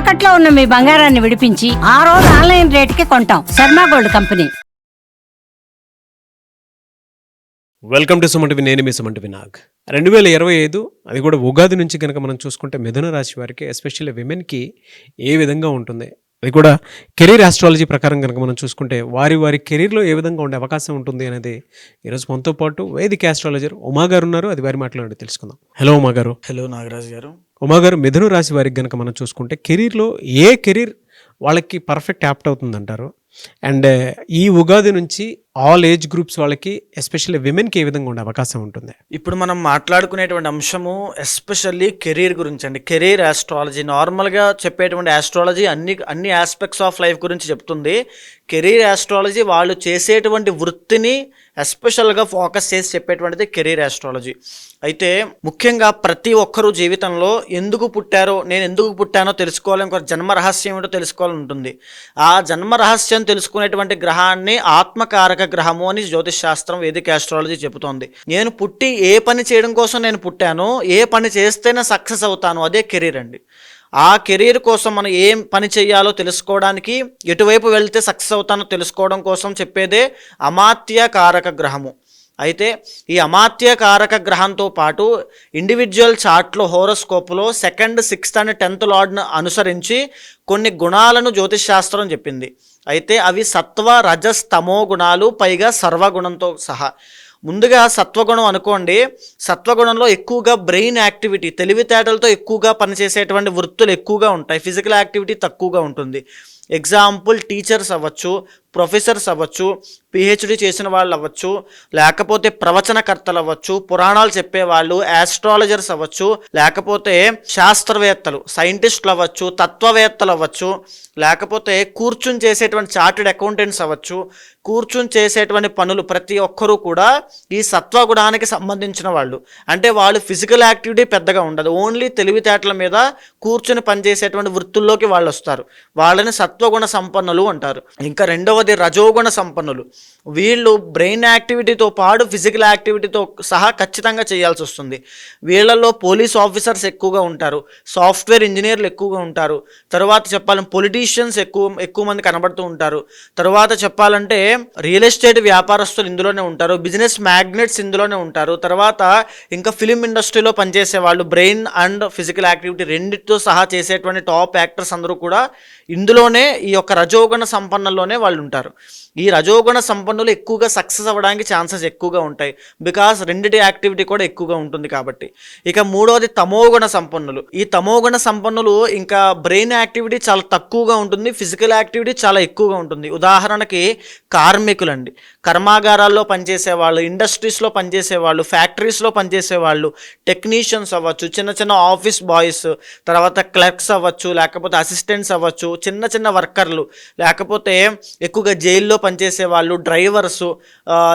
తాకట్లో ఉన్న మీ బంగారాన్ని విడిపించి ఆ రోజు ఆన్లైన్ రేటుకి కొంటాం. Sharma gold company. Welcome to Suman TV నేను మీ సుమంటివి నాగ్. రెండు వేల ఇరవై ఐదు అది కూడా ఉగాది నుంచి కనుక మనం చూసుకుంటే మిథున రాశి వారికి ఎస్పెషల్లీ విమెన్కి ఏ విధంగా ఉంటుంది? అది కూడా కెరీర్ ఆస్ట్రాలజీ ప్రకారం కనుక మనం చూసుకుంటే వారి వారి కెరీర్లో ఏ విధంగా ఉండే అవకాశం ఉంటుంది అనేది ఈరోజు మనతో పాటు వేదిక ఆస్ట్రాలజర్ ఉమా గారు ఉన్నారు. అది వారి మాట్లాడి తెలుసుకుందాం. హలో ఉమా గారు హలో నాగరాజ్ గారు. ఉమాగారు మిథును రాశి వారికి కనుక మనం చూసుకుంటే కెరీర్లో ఏ కెరీర్ వాళ్ళకి పర్ఫెక్ట్ యాప్ట్ అవుతుందంటారు? అండ్ ఈ ఉగాది నుంచి ఆల్ ఏజ్ గ్రూప్స్ వాళ్ళకి ఎస్పెషల్లీ విమెన్కి ఏ విధంగా ఉండే అవకాశం ఉంటుంది? ఇప్పుడు మనం మాట్లాడుకునేటువంటి అంశము ఎస్పెషల్లీ కెరీర్ గురించి అండి. కెరీర్ ఆస్ట్రాలజీ నార్మల్గా చెప్పేటువంటి ఆస్ట్రాలజీ అన్ని అన్ని ఆస్పెక్ట్స్ ఆఫ్ లైఫ్ గురించి చెప్తుంది. కెరీర్ ఆస్ట్రాలజీ వాళ్ళు చేసేటువంటి వృత్తిని ఎస్పెషల్గా ఫోకస్ చేసి చెప్పేటువంటిది కెరీర్ ఆస్ట్రాలజీ అయితే ముఖ్యంగా ప్రతి ఒక్కరూ జీవితంలో ఎందుకు పుట్టారో నేను ఎందుకు పుట్టానో తెలుసుకోవాలి ఒక జన్మ రహస్యం ఏంటో తెలుసుకోవాలని ఉంటుంది. ఆ జన్మ రహస్యం తెలుసుకునేటువంటి గ్రహాన్ని ఆత్మకారక గ్రహము అని జ్యోతిష్ శాస్త్రం వేదిక ఆస్ట్రాలజీ చెబుతోంది. నేను పుట్టి ఏ పని చేయడం కోసం నేను పుట్టానో ఏ పని చేస్తేనే సక్సెస్ అవుతాను అదే కెరీర్ అండి. ఆ కెరీర్ కోసం మనం ఏం పని చేయాలో తెలుసుకోవడానికి ఎటువైపు వెళ్తే సక్సెస్ అవుతానో తెలుసుకోవడం కోసం చెప్పేదే అమాత్య కారక గ్రహము. అయితే ఈ అమాత్య కారక గ్రహంతో పాటు ఇండివిజువల్ చార్ట్లో హోరోస్కోప్లో సెకండ్ సిక్స్త్ అండ్ టెన్త్ లార్డ్ను అనుసరించి కొన్ని గుణాలను జ్యోతిష్ శాస్త్రం చెప్పింది. అయితే అవి సత్వ రజస్ తమో గుణాలు పైగా సర్వగుణంతో సహా. ముందుగా సత్వగుణం అనుకోండి. సత్వగుణంలో ఎక్కువగా బ్రెయిన్ యాక్టివిటీ తెలివితేటలతో ఎక్కువగా పనిచేసేటువంటి వృత్తులు ఎక్కువగా ఉంటాయి. ఫిజికల్ యాక్టివిటీ తక్కువగా ఉంటుంది. ఎగ్జాంపుల్ టీచర్స్ అవ్వచ్చు ప్రొఫెసర్స్ అవ్వచ్చు పిహెచ్డి చేసిన వాళ్ళు అవ్వచ్చు లేకపోతే ప్రవచనకర్తలు అవ్వచ్చు పురాణాలు చెప్పేవాళ్ళు యాస్ట్రాలజర్స్ అవ్వచ్చు లేకపోతే శాస్త్రవేత్తలు సైంటిస్టులు అవ్వచ్చు తత్వవేత్తలు అవ్వచ్చు లేకపోతే కూర్చుని చేసేటువంటి చార్టెడ్ అకౌంటెంట్స్ అవ్వచ్చు కూర్చుని చేసేటువంటి పనులు ప్రతి ఒక్కరూ కూడా ఈ సత్వగుణానికి సంబంధించిన వాళ్ళు. అంటే వాళ్ళు ఫిజికల్ యాక్టివిటీ పెద్దగా ఉండదు. ఓన్లీ తెలివితేటల మీద కూర్చుని పనిచేసేటువంటి వృత్తుల్లోకి వాళ్ళు వస్తారు. వాళ్ళని సత్వగుణ సంపన్నులు అంటారు. ఇంకా రెండవ రెండవది రజోగుణ సంపన్నులు. వీళ్ళు బ్రెయిన్ యాక్టివిటీతో పాటు ఫిజికల్ యాక్టివిటీతో సహా ఖచ్చితంగా చేయాల్సి వస్తుంది. వీళ్ళల్లో పోలీస్ ఆఫీసర్స్ ఎక్కువగా ఉంటారు. సాఫ్ట్వేర్ ఇంజనీర్లు ఎక్కువగా ఉంటారు. తర్వాత చెప్పాలంటే పొలిటీషియన్స్ ఎక్కువ ఎక్కువ మంది కనబడుతూ ఉంటారు. తర్వాత చెప్పాలంటే రియల్ ఎస్టేట్ వ్యాపారస్తులు ఇందులోనే ఉంటారు. బిజినెస్ మ్యాగ్నెట్స్ ఇందులోనే ఉంటారు. తర్వాత ఇంకా ఫిలిం ఇండస్ట్రీలో పనిచేసే వాళ్ళు బ్రెయిన్ అండ్ ఫిజికల్ యాక్టివిటీ రెండింటితో సహా చేసేటువంటి టాప్ యాక్టర్స్ అందరూ కూడా ఇందులోనే ఈ యొక్క రజోగుణ సంపన్నంలోనే వాళ్ళు ఉంటారు ఈ రజోగుణ సంపన్నులు ఎక్కువగా సక్సెస్ అవ్వడానికి ఛాన్సెస్ ఎక్కువగా ఉంటాయి. బికాస్ రెండిటి యాక్టివిటీ కూడా ఎక్కువగా ఉంటుంది కాబట్టి. ఇక మూడవది తమోగుణ సంపన్నులు. ఈ తమోగుణ సంపన్నులు ఇంకా బ్రెయిన్ యాక్టివిటీ చాలా తక్కువగా ఉంటుంది. ఫిజికల్ యాక్టివిటీ చాలా ఎక్కువగా ఉంటుంది. ఉదాహరణకి కార్మికులండి. కర్మాగారాల్లో పనిచేసే వాళ్ళు ఇండస్ట్రీస్లో పనిచేసే వాళ్ళు ఫ్యాక్టరీస్లో పనిచేసే వాళ్ళు టెక్నీషియన్స్ అవ్వచ్చు చిన్న చిన్న ఆఫీస్ బాయ్స్ తర్వాత క్లర్క్స్ అవ్వచ్చు లేకపోతే అసిస్టెంట్స్ అవ్వచ్చు చిన్న చిన్న వర్కర్లు లేకపోతే ఎక్కువగా జైల్లో పనిచేసే వాళ్ళు డ్రైవర్సు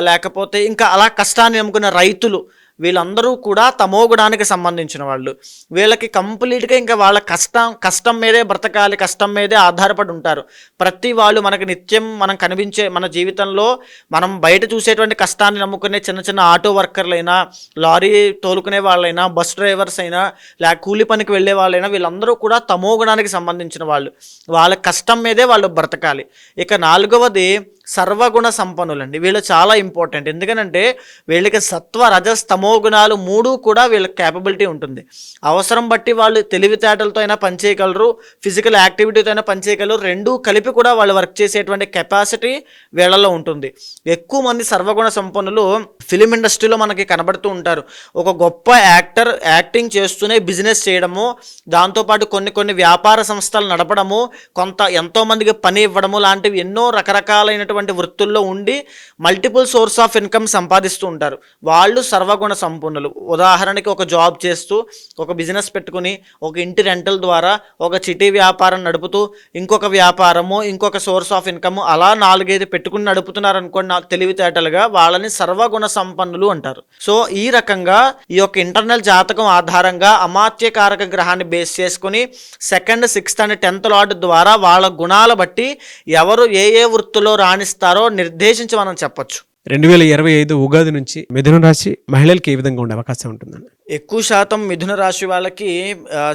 లేకపోతే ఇంకా అలా కష్టాన్ని నమ్ముకున్న రైతులు వీళ్ళందరూ కూడా తమోగుణానికి సంబంధించిన వాళ్ళు. వీళ్ళకి కంప్లీట్గా ఇంకా వాళ్ళ కష్టం కష్టం మీదే బ్రతకాలి కష్టం మీదే ఆధారపడి ఉంటారు. ప్రతి వాళ్ళు మనకి నిత్యం మనం కనిపించే మన జీవితంలో మనం బయట చూసేటువంటి కష్టాన్ని నమ్ముకునే చిన్న చిన్న ఆటో వర్కర్లైనా లారీ తోలుకునే వాళ్ళైనా బస్ డ్రైవర్స్ అయినా లేక కూలి పనికి వెళ్ళే వాళ్ళైనా వీళ్ళందరూ కూడా తమోగుణానికి సంబంధించిన వాళ్ళు. వాళ్ళ కష్టం మీదే వాళ్ళు బ్రతకాలి. ఇక నాలుగవది సర్వగుణ సంపన్నులండి. వీళ్ళు చాలా ఇంపార్టెంట్. ఎందుకనంటే వీళ్ళకి సత్వ రజస్ తమో గుణాలు మూడు కూడా వీళ్ళకి క్యాపబిలిటీ ఉంటుంది. అవసరం బట్టి వాళ్ళు తెలివితేటలతో అయినా పనిచేయగలరు ఫిజికల్ యాక్టివిటీతో అయినా పనిచేయగలరు రెండూ కలిపి కూడా వాళ్ళు వర్క్ చేసేటువంటి కెపాసిటీ వీళ్ళలో ఉంటుంది. ఎక్కువ మంది సర్వగుణ సంపన్నులు ఫిలిం ఇండస్ట్రీలో మనకి కనబడుతూ ఉంటారు. ఒక గొప్ప యాక్టర్ యాక్టింగ్ చేస్తూనే బిజినెస్ చేయడము దాంతోపాటు కొన్ని కొన్ని వ్యాపార సంస్థలు నడపడము కొంత ఎంతోమందికి పని ఇవ్వడము లాంటివి ఎన్నో రకరకాలైనటువంటి వృత్తుల్లో ఉండి మల్టిపుల్ సోర్స్ ఆఫ్ ఇన్కమ్ సంపాదిస్తూ ఉంటారు. వాళ్ళు సర్వగుణ సంపన్నులు. ఉదాహరణకి ఒక జాబ్ చేస్తూ ఒక బిజినెస్ పెట్టుకుని ఒక ఇంటి రెంటల్ ద్వారా ఒక చిటీ వ్యాపారం నడుపుతూ ఇంకొక వ్యాపారము ఇంకొక సోర్స్ ఆఫ్ ఇన్కమ్ అలా నాలుగైదు పెట్టుకుని నడుపుతున్నారు అనుకోండి నాకు తెలివితేటలుగా వాళ్ళని సర్వగుణ సంపన్నులు అంటారు. సో ఈ రకంగా ఈ యొక్క ఇంటర్నల్ జాతకం ఆధారంగా అమాత్యకారక గ్రహాన్ని బేస్ చేసుకుని second sixth and tenth lord ద్వారా వాళ్ళ గుణాల బట్టి ఎవరు ఏ ఏ వృత్తిలో రాణిస్తారో నిర్దేశించి మనం చెప్పొచ్చు. రెండు వేల ఇరవై ఐదు ఉగాది నుంచి మిథున రాశి మహిళలకి ఏ విధంగా ఉండే అవకాశం ఉంటుందండి? ఎక్కువ శాతం మిథున రాశి వాళ్ళకి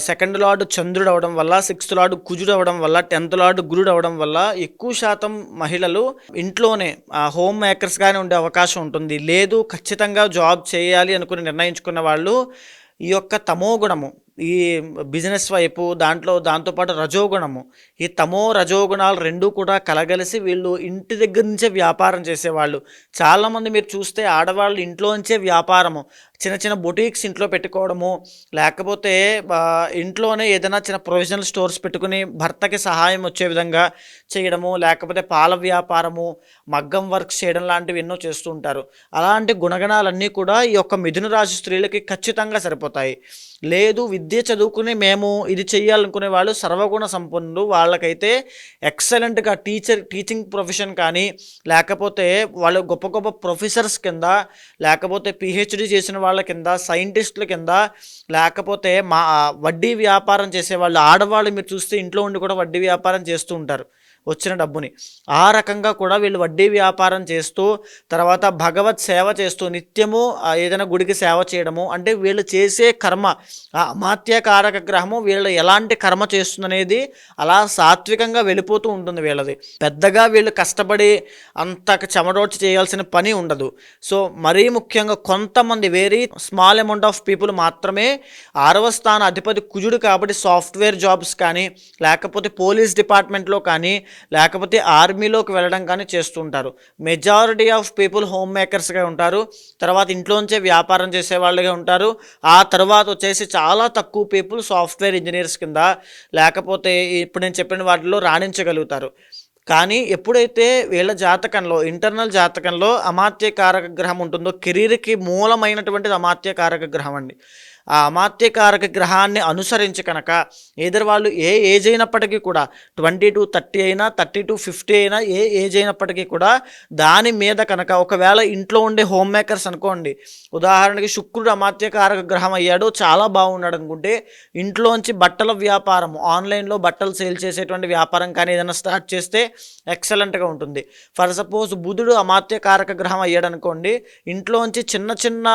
సెకండ్ లార్డ్ చంద్రుడు అవడం వల్ల సిక్స్త్ లార్డ్ కుజుడు అవడం వల్ల టెన్త్ లార్డ్ గురుడు అవడం వల్ల ఎక్కువ శాతం మహిళలు ఇంట్లోనే హోమ్ మేకర్స్గానే ఉండే అవకాశం ఉంటుంది. లేదు ఖచ్చితంగా జాబ్ చేయాలి అనుకుని నిర్ణయించుకున్న వాళ్ళు ఈ యొక్క తమో గుణము ఈ బిజినెస్ వైపు దాంట్లో దాంతోపాటు రజోగుణము. ఈ తమో రజోగుణాలు రెండూ కూడా కలగలిసి వీళ్ళు ఇంటి దగ్గర నుంచే వ్యాపారం చేసేవాళ్ళు. చాలామంది మీరు చూస్తే ఆడవాళ్ళు ఇంట్లో నుంచే వ్యాపారము. చిన్న చిన్న బొటీక్స్ ఇంట్లో పెట్టుకోవడము లేకపోతే ఇంట్లోనే ఏదైనా చిన్న ప్రొవిజనల్ స్టోర్స్ పెట్టుకుని భర్తకి సహాయం వచ్చే విధంగా చేయడము లేకపోతే పాల వ్యాపారము మగ్గం వర్క్ చేయడం లాంటివి ఎన్నో చేస్తూ ఉంటారు. అలాంటి గుణగణాలన్నీ కూడా ఈ యొక్క మిథున రాశి స్త్రీలకి ఖచ్చితంగా సరిపోతాయి. లేదు విద్య చదువుకుని మేము ఇది చేయాలనుకునే వాళ్ళు సర్వగుణ సంపన్నులు వాళ్ళకైతే ఎక్సలెంట్గా టీచర్ టీచింగ్ ప్రొఫెషన్ కానీ లేకపోతే వాళ్ళు గొప్ప గొప్ప ప్రొఫెసర్స్ కింద లేకపోతే పిహెచ్డి చేసిన వాళ్ళు వాళ్ళ కింద సైంటిస్టుల కింద లేకపోతే మా వడ్డీ వ్యాపారం చేసే వాళ్ళు ఆడవాళ్ళు మీరు చూస్తే ఇంట్లో ఉండి కూడా వడ్డీ వ్యాపారం చేస్తూ ఉంటారు. వచ్చిన డబ్బుని. ఆ రకంగా కూడా వీళ్ళు వడ్డీ వ్యాపారం చేస్తూ తర్వాత భగవత్ సేవ చేస్తూ నిత్యము ఏదైనా గుడికి సేవ చేయడము అంటే వీళ్ళు చేసే కర్మ ఆ అమాత్యకారక గ్రహము వీళ్ళు ఎలాంటి కర్మ చేస్తుందనేది అలా సాత్వికంగా వెళ్ళిపోతూ ఉంటుంది వీళ్ళది. పెద్దగా వీళ్ళు కష్టపడి అంత చెమరోడ్చి చేయాల్సిన పని ఉండదు. సో మరీ ముఖ్యంగా కొంతమంది very small amount of people మాత్రమే ఆరవ స్థాన అధిపతి కుజుడు కాబట్టి సాఫ్ట్వేర్ జాబ్స్ కానీ లేకపోతే పోలీస్ డిపార్ట్మెంట్లో కానీ లేకపోతే ఆర్మీలోకి వెళ్ళడం కానీ చేస్తుంటారు. మెజారిటీ ఆఫ్ పీపుల్ హోమ్ మేకర్స్గా ఉంటారు. తర్వాత ఇంట్లోంచే వ్యాపారం చేసే వాళ్ళుగా ఉంటారు. ఆ తర్వాత వచ్చేసి చాలా తక్కువ పీపుల్ సాఫ్ట్వేర్ ఇంజనీర్స్ కింద లేకపోతే ఇప్పుడు నేను చెప్పిన వాటిలో రాణించగలుగుతారు. కానీ ఎప్పుడైతే వీళ్ళ జాతకంలో ఇంటర్నల్ జాతకంలో అమాత్య కారక గ్రహం ఉంటుందో కెరీర్కి మూలమైనటువంటిది అమాత్యకారక గ్రహం అండి. ఆ అమాత్యకారక గ్రహాన్ని అనుసరించి కనుక ఎదురు వాళ్ళు ఏ ఏజ్ అయినప్పటికీ కూడా ట్వంటీ టు థర్టీ అయినా థర్టీ టు ఫిఫ్టీ అయినా ఏ ఏజ్ అయినప్పటికీ కూడా దాని మీద కనుక ఒకవేళ ఇంట్లో ఉండే హోమ్ మేకర్స్ అనుకోండి. ఉదాహరణకి శుక్రుడు అమాత్యకారక గ్రహం అయ్యాడు చాలా బాగున్నాడు అనుకుంటే ఇంట్లోంచి బట్టల వ్యాపారం ఆన్లైన్లో బట్టలు సేల్ చేసేటువంటి వ్యాపారం కానీ ఏదైనా స్టార్ట్ చేస్తే ఎక్సలెంట్గా ఉంటుంది. ఫర్ సపోజ్ బుధుడు అమాత్యకారక గ్రహం అయ్యాడు అనుకోండి ఇంట్లోంచి చిన్న చిన్న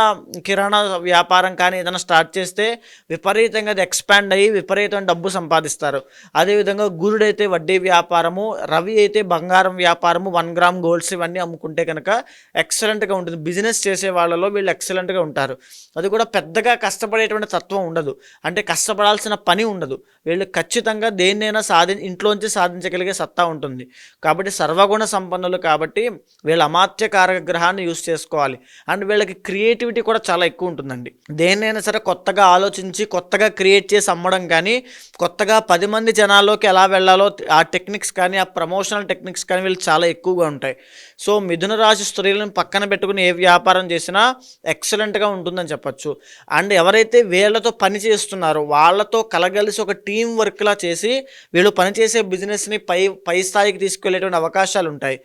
కిరాణా వ్యాపారం కానీ ఏదైనా స్టార్ట్ చేస్తే విపరీతంగా అది ఎక్స్పాండ్ అయ్యి విపరీతమైన డబ్బు సంపాదిస్తారు. అదేవిధంగా గురుడైతే వడ్డీ వ్యాపారము రవి అయితే బంగారం వ్యాపారము వన్ గ్రామ్ గోల్డ్స్ ఇవన్నీ అమ్ముకుంటే కనుక ఎక్సలెంట్గా ఉంటుంది. బిజినెస్ చేసే వాళ్ళలో వీళ్ళు ఎక్సలెంట్గా ఉంటారు. అది కూడా పెద్దగా కష్టపడేటువంటి తత్వం ఉండదు. అంటే కష్టపడాల్సిన పని ఉండదు. వీళ్ళు ఖచ్చితంగా దేన్నైనా సాధి ఇంట్లోంచి సాధించగలిగే సత్తా ఉంటుంది. కాబట్టి సర్వగుణ సంపన్నులు కాబట్టి వీళ్ళ అమాత్యకారక గ్రహాన్ని యూస్ చేసుకోవాలి. అండ్ వీళ్ళకి క్రియేటివిటీ కూడా చాలా ఎక్కువ ఉంటుందండి. దేన్నైనా సరే కొత్తగా ఆలోచించి కొత్తగా క్రియేట్ చేసి అమ్మడం కానీ కొత్తగా పది మంది జనాల్లోకి ఎలా వెళ్ళాలో ఆ టెక్నిక్స్ కానీ ఆ ప్రమోషనల్ టెక్నిక్స్ కానీ వీళ్ళు చాలా ఎక్కువగా ఉంటాయి. సో మిథున రాశి స్త్రీలను పక్కన పెట్టుకుని ఏ వ్యాపారం చేసినా ఎక్సలెంట్గా ఉంటుందని చెప్పచ్చు. అండ్ ఎవరైతే వీళ్ళతో పని చేస్తున్నారో వాళ్ళతో కలగలిసి ఒక టీం వర్క్లా చేసి వీళ్ళు పనిచేసే బిజినెస్ని పై పై స్థాయికి తీసుకెళ్ళేటువంటి అవకాశాలు ఉంటాయి.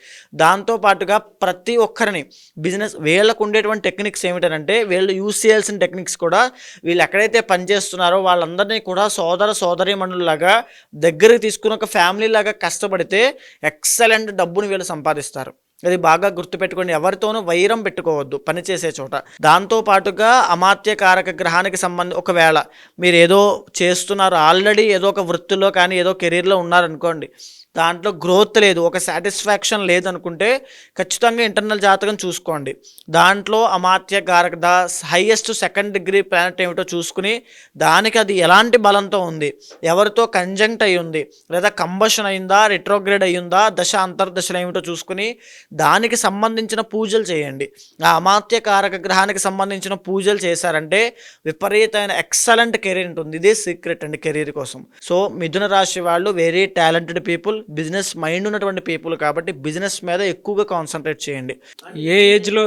దాంతో పాటుగా ప్రతి ఒక్కరిని బిజినెస్ వీళ్ళకు ఉండేటువంటి టెక్నిక్స్ ఏమిటంటే వీళ్ళు యూస్ చేయాల్సిన టెక్నిక్స్ కూడా వీళ్ళు ఎక్కడైతే పనిచేస్తున్నారో వాళ్ళందరినీ కూడా సోదర సోదరీమణులాగా దగ్గరికి తీసుకుని ఒక ఫ్యామిలీ లాగా కష్టపడితే ఎక్సలెంట్ డబ్బును వీళ్ళు సంపాదిస్తారు. అది బాగా గుర్తుపెట్టుకోండి. ఎవరితోనూ వైరం పెట్టుకోవద్దు. పనిచేసే చోట. దాంతో పాటుగా అమాత్యకారక గ్రహానికి సంబంధం ఒకవేళ మీరు ఏదో చేస్తున్నారు ఆల్రెడీ ఏదో ఒక వృత్తిలో కానీ ఏదో కెరీర్లో ఉన్నారనుకోండి దాంట్లో గ్రోత్ లేదు ఒక సాటిస్ఫాక్షన్ లేదనుకుంటే ఖచ్చితంగా ఇంటర్నల్ జాతకం చూసుకోండి. దాంట్లో అమాత్య కారక the highest second degree planet ఏమిటో చూసుకుని దానికి అది ఎలాంటి బలంతో ఉంది ఎవరితో కంజంక్ట్ అయి ఉంది లేదా కంబషన్ అయిందా రిట్రోగ్రేడ్ అయ్యిందా దశ అంతర్దశలు ఏమిటో చూసుకుని దానికి సంబంధించిన పూజలు చేయండి. ఆ అమాత్య కారక గ్రహానికి సంబంధించిన పూజలు చేశారంటే విపరీతమైన ఎక్సలెంట్ కెరీర్ ఉంటుంది. ఇదే సీక్రెట్ అండి కెరీర్ కోసం. సో మిథున రాశి వాళ్ళు very talented people business mind ఉన్నటువంటి పీపుల్ కాబట్టి బిజినెస్ మీద ఎక్కువగా కాన్సన్ట్రేట్ చేయండి. ఏ ఏజ్లో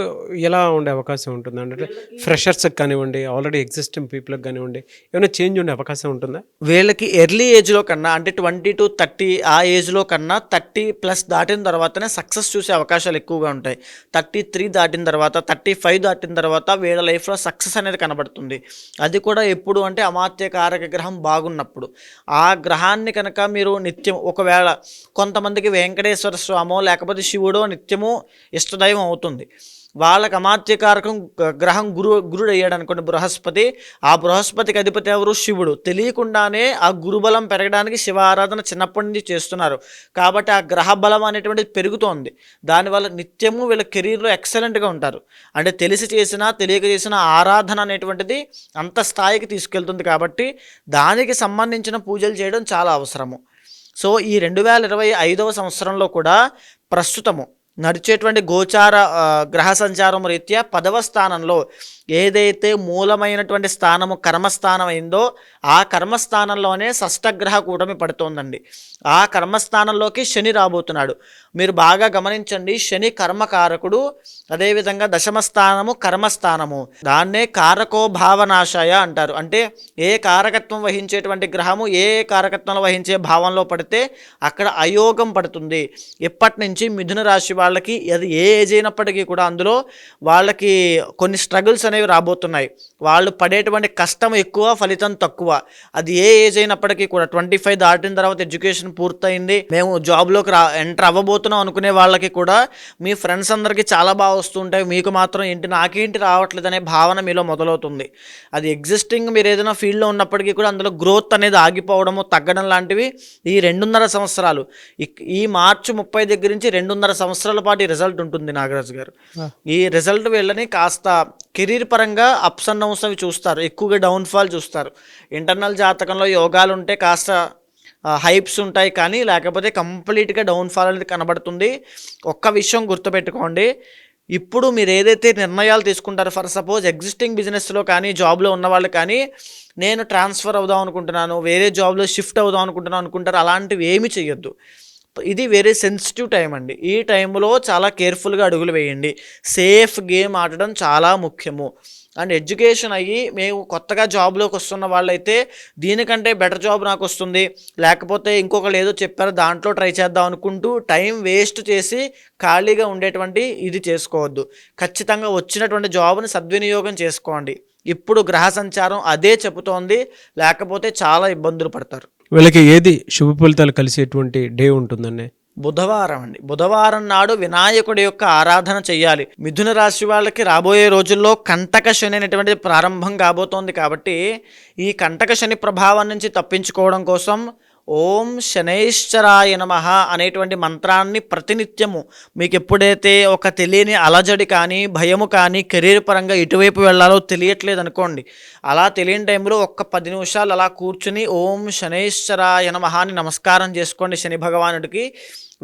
ఎలా ఉండే అవకాశం ఉంటుంది అంటే ఫ్రెషర్స్కి కానివ్వండి ఆల్రెడీ ఎగ్జిస్టింగ్ పీపుల్కి కానివ్వండి ఏమైనా చేంజ్ ఉండే అవకాశం ఉంటుందా? వీళ్ళకి ఎర్లీ ఏజ్లో కన్నా అంటే ట్వంటీ టు థర్టీ ఆ ఏజ్లో కన్నా థర్టీ ప్లస్ దాటిన తర్వాతనే సక్సెస్ చూసే అవకాశాలు ఎక్కువగా ఉంటాయి. థర్టీ త్రీ దాటిన తర్వాత థర్టీ ఫైవ్ దాటిన తర్వాత వీళ్ళ లైఫ్లో సక్సెస్ అనేది కనబడుతుంది. అది కూడా ఎప్పుడు అంటే అమాత్య కారక గ్రహం బాగున్నప్పుడు. ఆ గ్రహాన్ని కనుక మీరు నిత్యం ఒకవేళ కొంతమందికి వెంకటేశ్వర స్వామో లేకపోతే శివుడో నిత్యము ఇష్టదైవం అవుతుంది. వాళ్ళకి అమాత్యకారకం గ్రహం గురు గురుడు అయ్యాడు అనుకోండి బృహస్పతి ఆ బృహస్పతికి అధిపతి ఎవరు? శివుడు. తెలియకుండానే ఆ గురుబలం పెరగడానికి శివ ఆరాధన చిన్నప్పటి నుంచి చేస్తున్నారు. కాబట్టి ఆ గ్రహ బలం అనేటువంటిది పెరుగుతోంది. దానివల్ల నిత్యము వీళ్ళ కెరీర్లో ఎక్సలెంట్గా ఉంటారు. అంటే తెలిసి చేసినా తెలియక చేసిన ఆరాధన అనేటువంటిది అంత స్థాయికి తీసుకెళ్తుంది కాబట్టి దానికి సంబంధించిన పూజలు చేయడం చాలా అవసరము. సో ఈ రెండు వేల ఇరవై ఐదవ సంవత్సరంలో కూడా ప్రస్తుతము నడిచేటువంటి గోచార గ్రహ సంచారం రీత్యా పదవ స్థానంలో ఏదైతే మూలమైనటువంటి స్థానము కర్మస్థానం అయిందో ఆ కర్మస్థానంలోనే షష్టగ్రహ కూటమి పడుతోందండి. ఆ కర్మస్థానంలోకి శని రాబోతున్నాడు. మీరు బాగా గమనించండి శని కర్మకారకుడు అదేవిధంగా దశమ స్థానము కర్మస్థానము. దాన్నే కారకో భావనాశయ అంటారు. అంటే ఏ కారకత్వం వహించేటువంటి గ్రహము ఏ ఏ కారకత్వంలో వహించే భావంలో పడితే అక్కడ అయోగం పడుతుంది. ఇప్పటి నుంచి మిథున రాశి వాళ్ళకి అది ఏ ఏజ్ అయినప్పటికీ కూడా అందులో వాళ్ళకి కొన్ని స్ట్రగుల్స్ అనేవి రాబోతున్నాయి. వాళ్ళు పడేటువంటి కష్టం ఎక్కువ ఫలితం తక్కువ. అది ఏ ఏజ్ అయినప్పటికీ కూడా ట్వంటీ ఫైవ్ దాటిన తర్వాత ఎడ్యుకేషన్ పూర్తయింది. మేము జాబ్లోకి రా ఎంటర్ అవ్వబోతున్నాం అనుకునే వాళ్ళకి కూడా మీ ఫ్రెండ్స్ అందరికీ చాలా బాగా వస్తుంటాయి. మీకు మాత్రం ఏంటి నాకేంటి రావట్లేదు అనే భావన మీలో మొదలవుతుంది. అది ఎగ్జిస్టింగ్ మీరు ఏదైనా ఫీల్డ్లో ఉన్నప్పటికీ కూడా అందులో గ్రోత్ అనేది ఆగిపోవడము తగ్గడం లాంటివి ఈ రెండున్నర సంవత్సరాలు. ఈ మార్చి ముప్పై దగ్గర నుంచి రెండున్నర సంవత్సరాల పాటు ఈ రిజల్ట్ ఉంటుంది నాగరాజు గారు. ఈ రిజల్ట్ వీళ్ళని కాస్త కెరీర్ పరంగా అప్స్ అండ్ డౌన్స్ అవి చూస్తారు. ఎక్కువగా డౌన్ఫాల్ చూస్తారు. ఇంటర్నల్ జాతకంలో యోగాలు ఉంటే కాస్త హైప్స్ ఉంటాయి కానీ లేకపోతే కంప్లీట్గా డౌన్ఫాల్ అనేది కనబడుతుంది. ఒక్క విషయం గుర్తుపెట్టుకోండి. ఇప్పుడు మీరు ఏదైతే నిర్ణయాలు తీసుకుంటారో ఫర్ సపోజ్ ఎగ్జిస్టింగ్ బిజినెస్లో కానీ జాబ్లో ఉన్న వాళ్ళు కానీ నేను ట్రాన్స్ఫర్ అవుదాం అనుకుంటున్నాను వేరే జాబ్లో షిఫ్ట్ అవుదాం అనుకుంటున్నాను అనుకుంటారు అలాంటివి ఏమి చేయొద్దు ఇది వెరీ సెన్సిటివ్ టైం అండి. ఈ టైంలో చాలా కేర్ఫుల్గా అడుగులు వేయండి. సేఫ్ గేమ్ ఆడడం చాలా ముఖ్యము. అండ్ ఎడ్యుకేషన్ అయ్యి మేము కొత్తగా జాబ్లోకి వస్తున్న వాళ్ళైతే దీనికంటే బెటర్ జాబ్ నాకు వస్తుంది. లేకపోతే ఇంకొకరు ఏదో చెప్పారో దాంట్లో ట్రై చేద్దాం అనుకుంటూ టైం వేస్ట్ చేసి ఖాళీగా ఉండేటువంటి ఇది చేసుకోవద్దు. ఖచ్చితంగా వచ్చినటువంటి జాబ్ని సద్వినియోగం చేసుకోండి. ఇప్పుడు గ్రహ సంచారం అదే చెబుతోంది. లేకపోతే చాలా ఇబ్బందులు పడతారు. వీళ్ళకి ఏది శుభ ఫలితాలు కలిసేటువంటి డే ఉంటుందండి? బుధవారం అండి. బుధవారం నాడు వినాయకుడి యొక్క ఆరాధన చేయాలి మిథున రాశి వాళ్ళకి రాబోయే రోజుల్లో కంటక శని అనేటువంటిది ప్రారంభం కాబోతోంది కాబట్టి ఈ కంటక శని ప్రభావం నుంచి తప్పించుకోవడం కోసం ఓం శనైశ్చరాయ నమ అనేటువంటి మంత్రాన్ని ప్రతినిత్యము మీకు ఎప్పుడైతే ఒక తెలియని అలజడి కానీ భయము కానీ కెరీర్ పరంగా ఎటువైపు వెళ్ళాలో తెలియట్లేదు అనుకోండి అలా తెలియని టైంలో ఒక్క పది నిమిషాలు అలా కూర్చుని ఓం శనైశ్చరాయ నమ అని నమస్కారం చేసుకోండి శని భగవానుడికి.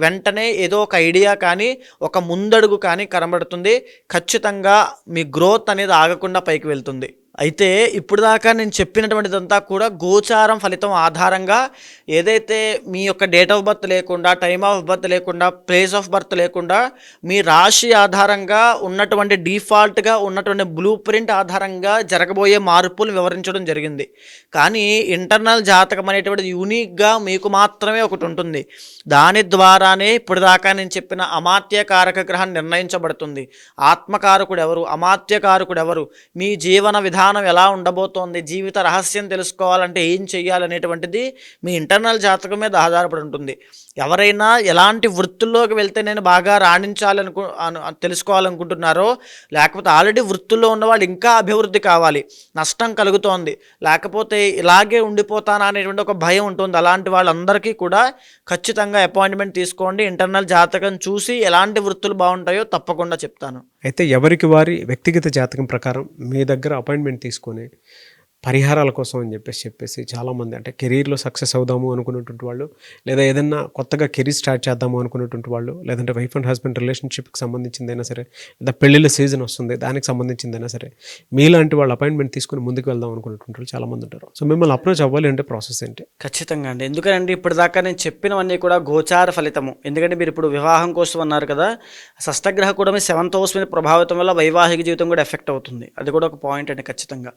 వెంటనే ఏదో ఒక ఐడియా కానీ ఒక ముందడుగు కానీ కనబడుతుంది. ఖచ్చితంగా మీ గ్రోత్ అనేది ఆగకుండా పైకి వెళ్తుంది. అయితే ఇప్పుడు దాకా నేను చెప్పినటువంటిదంతా కూడా గోచారం ఫలితం ఆధారంగా ఏదైతే మీ యొక్క డేట్ ఆఫ్ బర్త్ లేకుండా టైమ్ ఆఫ్ బర్త్ లేకుండా ప్లేస్ ఆఫ్ బర్త్ లేకుండా మీ రాశి ఆధారంగా ఉన్నటువంటి డిఫాల్ట్గా ఉన్నటువంటి బ్లూ ప్రింట్ ఆధారంగా జరగబోయే మార్పులు వివరించడం జరిగింది. కానీ ఇంటర్నల్ జాతకం అనేటువంటిది యూనిక్గా మీకు మాత్రమే ఒకటి ఉంటుంది. దాని ద్వారానే ఇప్పుడు దాకా నేను చెప్పిన అమాత్యకారక గ్రహం నిర్ణయించబడుతుంది. ఆత్మకారకుడు ఎవరు? అమాత్యకారకుడు ఎవరు? మీ జీవన విధానం ఎలా ఉండబోతోంది జీవిత రహస్యం తెలుసుకోవాలంటే ఏం చేయాలనేటువంటిది మీ ఇంటర్నల్ జాతకం మీద ఆధారపడి ఉంటుంది. ఎవరైనా ఎలాంటి వృత్తుల్లోకి వెళ్తే నేను బాగా రాణించాలనుకు తెలుసుకోవాలనుకుంటున్నారో లేకపోతే ఆల్రెడీ వృత్తుల్లో ఉన్న వాళ్ళు ఇంకా అభివృద్ధి కావాలి నష్టం కలుగుతోంది లేకపోతే ఇలాగే ఉండిపోతానా అనేటువంటి ఒక భయం ఉంటుంది. అలాంటి వాళ్ళందరికీ కూడా ఖచ్చితంగా అపాయింట్మెంట్ తీసుకోండి. ఇంటర్నల్ జాతకం చూసి ఎలాంటి వృత్తులు బాగుంటాయో తప్పకుండా చెప్తాను. అయితే ఎవరికి వారి వ్యక్తిగత జాతకం ప్రకారం మీ దగ్గర అపాయింట్మెంట్ తీసుకొని పరిహారాల కోసం అని చెప్పేసి చెప్పేసి చాలామంది అంటే కెరీర్లో సక్సెస్ అవుదాము అనుకున్నటువంటి వాళ్ళు లేదా ఏదైనా కొత్తగా కెరీర్ స్టార్ట్ చేద్దాము అనుకున్నటువంటి వాళ్ళు లేదంటే వైఫ్ అండ్ హస్బెండ్ రిలేషన్షిప్కి సంబంధించిందైనా సరే లేదా పెళ్ళిళ్ళ సీజన్ వస్తుంది దానికి సంబంధించిందైనా సరే మీలాంటి వాళ్ళు అపాయింట్మెంట్ తీసుకుని ముందుకు వెళ్దాం అనుకున్నటువంటి వాళ్ళు చాలామంది ఉంటారు. సో మిమ్మల్ని అప్రోచ్ అవ్వాలి అంటే ప్రాసెస్ ఏంటి? ఖచ్చితంగా అండి. ఎందుకంటే ఇప్పటిదాకా నేను చెప్పినవన్నీ కూడా గోచార ఫలితము. ఎందుకంటే మీరు ఇప్పుడు వివాహం కోసం అన్నారు కదా షష్టగ్రహ కూడా మీ సెవెంత్ హౌస్ మీద ప్రభావితం వల్ల వైవాహిక జీవితం కూడా ఎఫెక్ట్ అవుతుంది. అది కూడా ఒక పాయింట్ అండి ఖచ్చితంగా.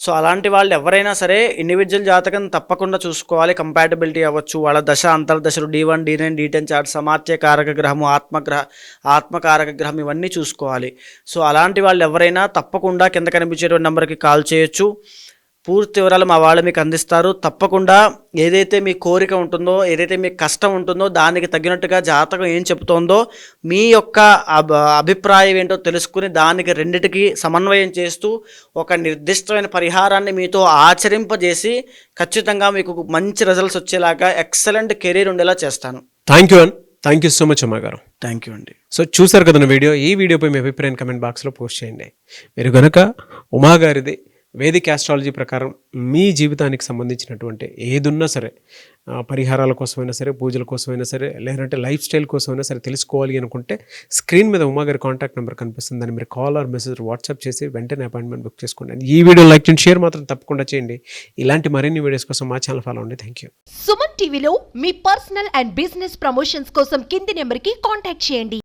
సో అలాంటి వాళ్ళు ఎవరైనా సరే ఇండివిజువల్ జాతకం తప్పకుండా చూసుకోవాలి. కంపాటబిలిటీ అవ్వచ్చు. వాళ్ళ దశ అంతర్దశలు D one D nine D ten chart సమాత్య కారక గ్రహము ఆత్మగ్రహ ఆత్మకారక గ్రహం ఇవన్నీ చూసుకోవాలి. సో అలాంటి వాళ్ళు ఎవరైనా తప్పకుండా కింద కనిపించేటువంటి నెంబర్కి కాల్ చేయొచ్చు. పూర్తి వివరాలు మా వాళ్ళు మీకు అందిస్తారు. తప్పకుండా ఏదైతే మీ కోరిక ఉంటుందో ఏదైతే మీ కష్టం ఉంటుందో దానికి తగినట్టుగా జాతకం ఏం చెబుతోందో మీ యొక్క అభ- అభిప్రాయం ఏంటో తెలుసుకుని దానికి రెండిటికి సమన్వయం చేస్తూ ఒక నిర్దిష్టమైన పరిహారాన్ని మీతో ఆచరింపజేసి ఖచ్చితంగా మీకు మంచి రిజల్ట్స్ వచ్చేలాగా ఎక్సలెంట్ కెరీర్ ఉండేలా చేస్తాను. Thank you and thank you so much అమ్మ గారు. థ్యాంక్ యూ అండి సో చూసారు కదా వీడియో? ఈ వీడియోపై మీ అభిప్రాయం కమెంట్ బాక్స్లో పోస్ట్ చేయండి. మీరు గనక ఉమా గారిది వేదిక ఆస్ట్రాలజీ ప్రకారం మీ జీవితానికి సంబంధించినటువంటి ఏదున్నా సరే పరిహారాల కోసమైనా సరే పూజల కోసమైనా సరే లేదంటే లైఫ్ స్టైల్ కోసమైనా సరే తెలుసుకోవాలి అనుకుంటే స్క్రీన్ మీద ఉమా గారి కాంటాక్ట్ నెంబర్ కనిపిస్తుంది దాన్ని మీరు కాల్ ఆర్ మెసేజ్ వాట్సాప్ చేసి వెంటనే అపాయింట్మెంట్ బుక్ చేసుకోండి. ఈ వీడియో లైక్ చేయండి షేర్ మాత్రం తప్పకుండా చేయండి. ఇలాంటి మరిన్ని వీడియోస్ కోసం మా ఛానల్ ఫాలో అండి థ్యాంక్ యూ సుమన్ టీవీలో మీ పర్సనల్ అండ్ బిజినెస్ ప్రమోషన్స్ కోసం కింది నెంబర్కి కాంటాక్ట్ చేయండి.